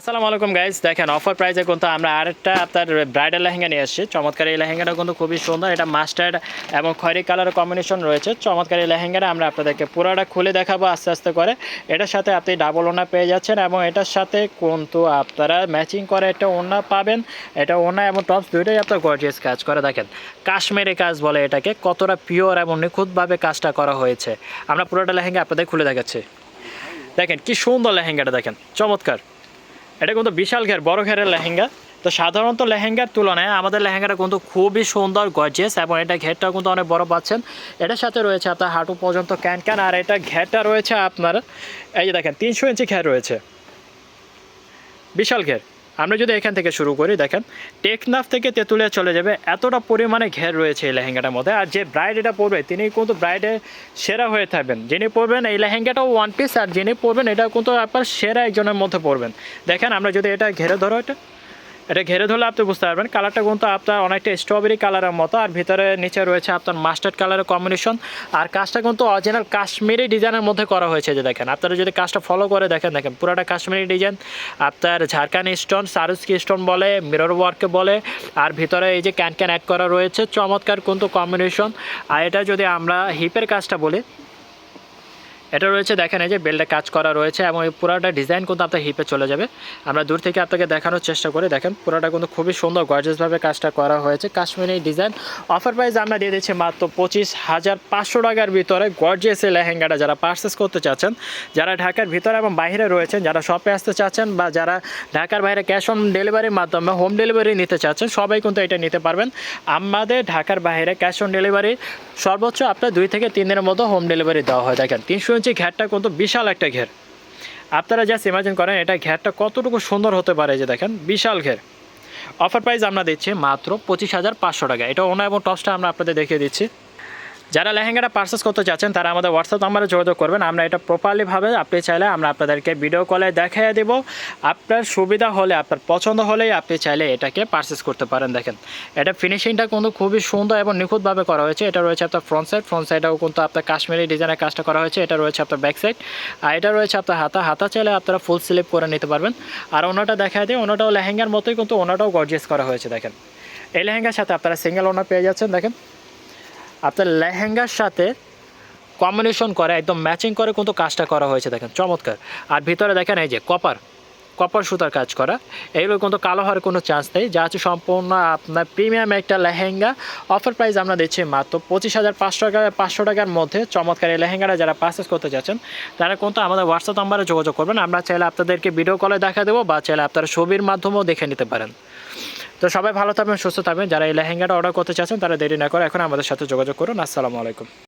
আসসালামু আলাইকুম গাইস দেখেন অফার প্রাইসে কিন্তু আমরা আরেকটা আপনার ব্রাইডাল লেহেঙ্গা নিয়ে এসেছি। চমৎকার এই লেহেঙ্গাটা কিন্তু খুবই সুন্দর, এটা মাস্টার্ড এবং খয়রি কালারের কম্বিনেশন রয়েছে। চমৎকার এই লেহেঙ্গাটা আমরা আপনাদেরকে পুরোটা খুলে দেখাবো আস্তে আস্তে করে। এটার সাথে আপনি ডাবল ওনা পেয়ে যাচ্ছেন এবং এটার সাথে কিন্তু আপনারা ম্যাচিং করে একটা ওনা পাবেন। এটা ওনা এবং টপস দুইটাই আপনার গর্জিয়াস কাজ করে। দেখেন, কাশ্মীরি কাজ বলে এটাকে, কতটা পিওর এবং নিখুঁতভাবে কাজটা করা হয়েছে। আমরা পুরোটা লেহেঙ্গা আপনাদের খুলে দেখাচ্ছি। দেখেন, কি সুন্দর লেহেঙ্গাটা, দেখেন, চমৎকার। এটা কিন্তু বিশাল ঘের, বড় ঘেরের লেহেঙ্গা। তো সাধারণত লেহেঙ্গার তুলনায় আমাদের লেহেঙ্গাটা কিন্তু খুবই সুন্দর গর্জিয়াস এবং এটা ঘেরটাও কিন্তু অনেক বড় পাচ্ছেন। এটার সাথে রয়েছে আপনার হাঁটু পর্যন্ত ক্যান ক্যান আর এটা ঘেরটা রয়েছে আপনার, এই যে দেখেন, তিনশো ইঞ্চি ঘের রয়েছে। বিশাল ঘের। আমরা যদি এখান থেকে শুরু করি, দেখেন, টেকনাফ থেকে তেঁতুলিয়া চলে যাবে। এতটা পরিমাণে ঘের রয়েছে এই লেহেঙ্গাটার মধ্যে। আর যে ব্রাইড এটা পরবে, তিনি কিন্তু ব্রাইডে সেরা হয়ে থাকবেন। যিনি পরবেন এই লেহেঙ্গাটাও ওয়ান পিস আর যিনি পরবেন, এটা কিন্তু আপনার সেরা একজনের মধ্যে পরবেন। দেখেন, আমরা যদি এটা ঘেরে ধরো এটা। এটা ঘেরে ধরলে আপনি বুঝতে পারবেন। কালারটা কিন্তু আপনার অনেকটা স্ট্রবেরি কালারের মতো। আর ভিতরে নিচে রয়েছে আপনার মাস্টার্ড কালারের কম্বিনেশন আর কাজটা কিন্তু অরিজিনাল কাশ্মীরি ডিজাইনের মধ্যে করা হয়েছে যে দেখেন। আপনারা যদি কাজটা ফলো করে দেখেন দেখেন পুরোটা কাশ্মীরি ডিজাইন আপনার ঝাড়খান স্টোন সারুস্কি স্টোন বলে মিরর ওয়ার্ক বলে। আর ভিতরে এই যে ক্যান ক্যান অ্যাড করা রয়েছে, চমৎকার কিন্তু কম্বিনেশন আর এটা যদি আমরা হিপের কাজটা বলি এটা রয়েছে, দেখেন এই যে বেল্টে কাজ করা রয়েছে এবং এই পুরোটা ডিজাইন কিন্তু আপনার হিপে চলে যাবে। আমরা দূর থেকে আপনাকে দেখানোর চেষ্টা করি, দেখেন পুরোটা কিন্তু খুবই সুন্দর গর্জিয়াসভাবে কাজটা করা হয়েছে। কাশ্মীরি ডিজাইন অফার প্রাইস আমরা দিয়ে দিচ্ছি মাত্র পঁচিশ হাজার পাঁচশো টাকার ভিতরে গর্জিয়াস এই লেহেঙ্গাটা যারা পারচেস করতে চাচ্ছেন, যারা ঢাকার ভিতরে এবং বাইরে রয়েছেন, যারা শপে আসতে চাচ্ছেন বা যারা ঢাকার বাইরে ক্যাশ অন ডেলিভারির মাধ্যমে হোম ডেলিভারি নিতে চাচ্ছেন, সবাই কিন্তু এটা নিতে পারবেন। আমাদের ঢাকার বাইরে ক্যাশ অন ডেলিভারি সর্বোচ্চ আপনার দুই থেকে তিন দিনের মতো হোম ডেলিভারি দেওয়া হয়, দেখেন তিনশো ইঞ্চি ঘেরটা কত বিশাল একটা ঘের আপনারা জাস্ট ইমাজিন করেন, এটা ঘেরটা কতটুকু সুন্দর হতে পারে যে দেখেন, বিশাল ঘের অফার প্রাইস আমরা দিচ্ছি মাত্র পঁচিশ হাজার পাঁচশো টাকা। এটা ওনা এবং টপসটা আমরা আপনাদের দেখিয়ে দিচ্ছি। যারা লেহেঙ্গাটা পারচেস করতে চাচ্ছেন তারা আমাদের হোয়াটসঅ্যাপ নাম্বারে যোগাযোগ করবেন। আমরা এটা প্রপারলিভাবে আপনি চাইলে আমরা আপনাদেরকে ভিডিও কলে দেখিয়ে দেব। আপনার সুবিধা হলে, আপনার পছন্দ হলেই আপনি চাইলে এটাকে পারচেস করতে পারেন। দেখেন, এটা ফিনিশিংটা কিন্তু খুবই সুন্দর এবং নিখুঁতভাবে করা হয়েছে। এটা রয়েছে আপনার ফ্রন্ট সাইড ফ্রন্ট সাইডেও কিন্তু আপনার কাশ্মীরি ডিজাইনের কাজটা করা হয়েছে। এটা রয়েছে আপনার ব্যাক সাইড আর এটা রয়েছে আপনার হাতা। হাতা চাইলে আপনারা ফুল স্লিপ করে নিতে পারবেন। আর ওনাটা দেখা দিয়ে ওনাটাও লেহেঙ্গার মতোই কিন্তু ওনাটাও গর্জিয়াস করা হয়েছে। দেখেন, এই লেহেঙ্গার সাথে আপনারা সিঙ্গেল ওনার পেয়ে যাচ্ছেন। দেখেন আপনার লেহেঙ্গার সাথে কম্বিনেশন করে, একদম ম্যাচিং করে কিন্তু কাজটা করা হয়েছে দেখেন, চমৎকার। আর ভিতরে দেখেন এই যে কপার কপার সুতার কাজ করা। এইগুলো কিন্তু কালো হওয়ার কোনো চান্স নেই। যা হচ্ছে সম্পূর্ণ আপনার প্রিমিয়াম একটা লেহেঙ্গা। অফার প্রাইস আমরা দিচ্ছি মাত্র পঁচিশ হাজার পাঁচশো টাকা, পাঁচশো টাকার মধ্যে। চমৎকার এই লেহেঙ্গাটা যারা পারচেস করতে চাচ্ছেন তারা কিন্তু আমাদের হোয়াটসঅ্যাপ নাম্বারে যোগাযোগ করবেন। আমরা চাইলে আপনাদেরকে ভিডিও কলে দেখা দেবো বা চাইলে আপনারা ছবির মাধ্যমেও দেখে নিতে পারেন। তো সবাই ভালো থাকবেন, সুস্থ থাকবেন। যারা এই লেহেঙ্গাটা অর্ডার করতে চাচ্ছেন, তারা দেরি না করে এখন আমাদের সাথে যোগাযোগ করুন। আসসালামু আলাইকুম।